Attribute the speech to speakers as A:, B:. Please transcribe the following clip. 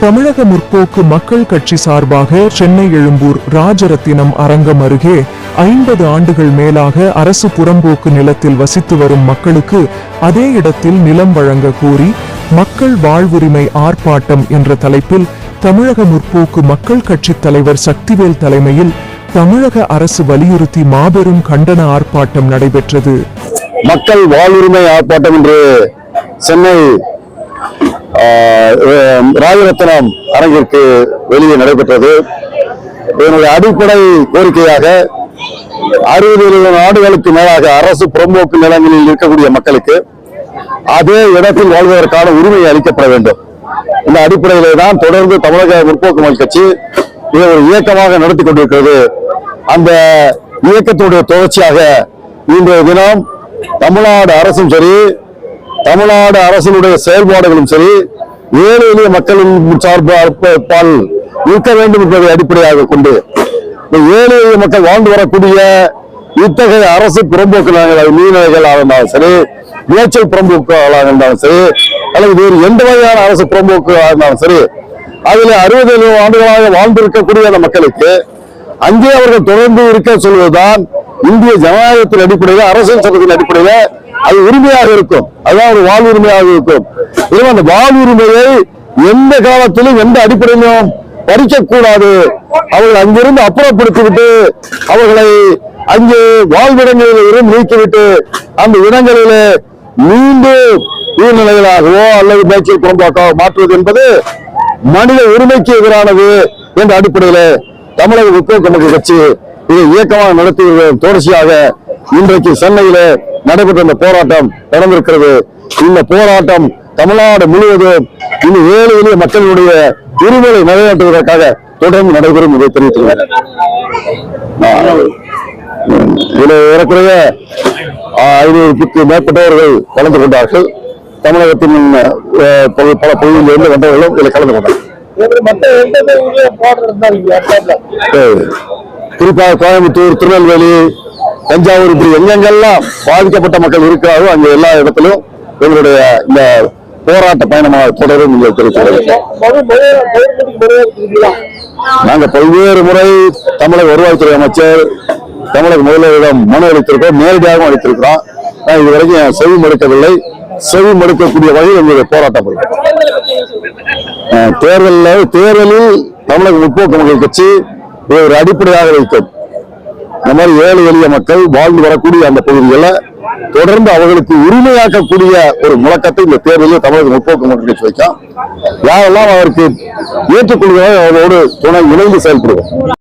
A: தமிழக முற்போக்கு மக்கள் கட்சி சார்பாக சென்னை எழும்பூர் ராஜரத்தினம் அரங்கம் அருகே ஐம்பது ஆண்டுகள் மேலாக அரசு புறம்போக்கு நிலத்தில் வசித்து வரும் மக்களுக்கு அதே இடத்தில் நிலம் வழங்க கோரி மக்கள் வாழ்வுரிமை ஆர்ப்பாட்டம் என்ற தலைப்பில் தமிழக முற்போக்கு மக்கள் கட்சி தலைவர் சக்திவேல் தலைமையில் தமிழக அரசு வலியுறுத்தி மாபெரும் கண்டன ஆர்ப்பாட்டம் நடைபெற்றது.
B: மக்கள் வாழ்வுரிமை ஆர்ப்பாட்டம் என்று சென்னை ராஜரத்னம் அரங்கிற்கு வெளியே நடைபெற்றது. இதனுடைய அடிப்படை கோரிக்கையாக அறுபது மில்லியன் ஆண்டுகளுக்கு மேலாக அரசு புறம்போக்கு நிலங்களில் இருக்கக்கூடிய மக்களுக்கு அதே இடத்தில் வாழ்வதற்கான உரிமை அளிக்கப்பட வேண்டும். இந்த அடிப்படையிலே தான் தொடர்ந்து தமிழக முற்போக்கு மக்கள் கட்சி இதை ஒரு இயக்கமாக நடத்தி கொண்டிருக்கிறது. அந்த இயக்கத்தினுடைய தொடர்ச்சியாக இன்றைய தினம் தமிழ்நாடு அரசும் சரி தமிழ்நாடு அரசினுடைய செயல்பாடுகளும் சரி ஏழை எளிய மக்களின் சார்பால் இருக்க வேண்டும் என்பதை அடிப்படையாக கொண்டு ஏழை எளிய மக்கள் வாழ்ந்து வரக்கூடிய இத்தகைய அரசு புறம்போக்கு மீனவர்களாக இருந்தாலும் சரி விளைச்சல் புறம்போக்குகளாக இருந்தாலும் சரி அல்லது வேறு எந்த வகையான அரசு புறம்போக்குகளாக இருந்தாலும் சரி அதில் அறுபது ஆண்டுகளாக வாழ்ந்திருக்கக்கூடிய அந்த மக்களுக்கு அங்கே அவர்கள் தொடர்ந்து இருக்க சொல்வதுதான் இந்திய ஜனநாயகத்தின் அடிப்படையில் அரசியல் சட்டத்தின் அடிப்படையில் அது உரிமையாக இருக்கும். அதுதான் ஒரு வாழ்வுரிமையாக இருக்கும். எனவே அந்த வாழ்வுரிமையை எந்த காலத்திலும் எந்த அடிப்படையிலும் பறிக்கக்கூடாது. அவர்கள் அங்கிருந்து அப்புறப்படுத்திவிட்டு அவர்களை அங்கே வாழ்விடங்களில் இருந்து நீக்கிவிட்டு அந்த இடங்களிலே மீண்டும் நீர்நிலைகளாகவோ அல்லது மேய்ச்சல் குழம்பாக்காவோ மாற்றுவது என்பது மனித உரிமைக்கு எதிரானது என்ற அடிப்படையில் தமிழக முற்போக்கு மக்கள் கட்சி இதை இயக்கமாக நடத்தி தொடர்ச்சியாக இன்றைக்கு சென்னையில நடைபெற்ற இந்த போராட்டம் நடந்திருக்கிறது. இந்த போராட்டம் தமிழ்நாடு முழுவதும் இன்னும் ஏழு எளிய மக்களுடைய உரிமைகளை நிறைவேற்றுவதற்காக தொடர்ந்து நடைபெறும் இதை தெரிவித்துள்ளனர் இதில் ஏறக்குறைய ஐநூறுக்கு மேற்பட்டவர்கள் கலந்து கொண்டார்கள். தமிழகத்தின் பல பகுதிகளிலிருந்து வந்தவர்களும் இதில் கலந்து கொண்டார்கள். அஹ், குறிப்பாக கோயம்புத்தூர் திருநெல்வேலி தஞ்சாவூர் இப்படி எங்கெங்கெல்லாம் பாதிக்கப்பட்ட மக்கள் இருக்கிறாரோ அங்க எல்லா இடத்திலும் எங்களுடைய இந்த போராட்ட பயணமாக தொடரும் நீங்கள் தெரிவித்துள்ளது நாங்க பல்வேறு முறை தமிழக வருவாய்த்துறை அமைச்சர் தமிழக முதல்வரிடம் மனு அளித்திருக்கோம் நேரடியாகவும் அளித்திருக்கிறோம் நான் இதுவரைக்கும் செவி மறுக்கவில்லை செவி மறுக்கக்கூடிய வகையில் எங்களுடைய போராட்டம் அஹ் தேர்தலில் தேர்தலில் தமிழக முற்போக்கு மக்கள் கட்சி இதை ஒரு அடிப்படையாக வைக்கும். இந்த மாதிரி ஏழை எளிய மக்கள் வாழ்ந்து வரக்கூடிய அந்த பகுதிகளை தொடர்ந்து அவர்களுக்கு உரிமையாக்கக்கூடிய ஒரு முழக்கத்தை இந்த தேர்தலில் தமிழக முற்போக்கு மக்கள் வைக்கும் யாரெல்லாம் அவருக்கு ஏற்றுக்கொள்கிறாரோ அவரோடு துணை இணைந்து செயல்படுவோம்.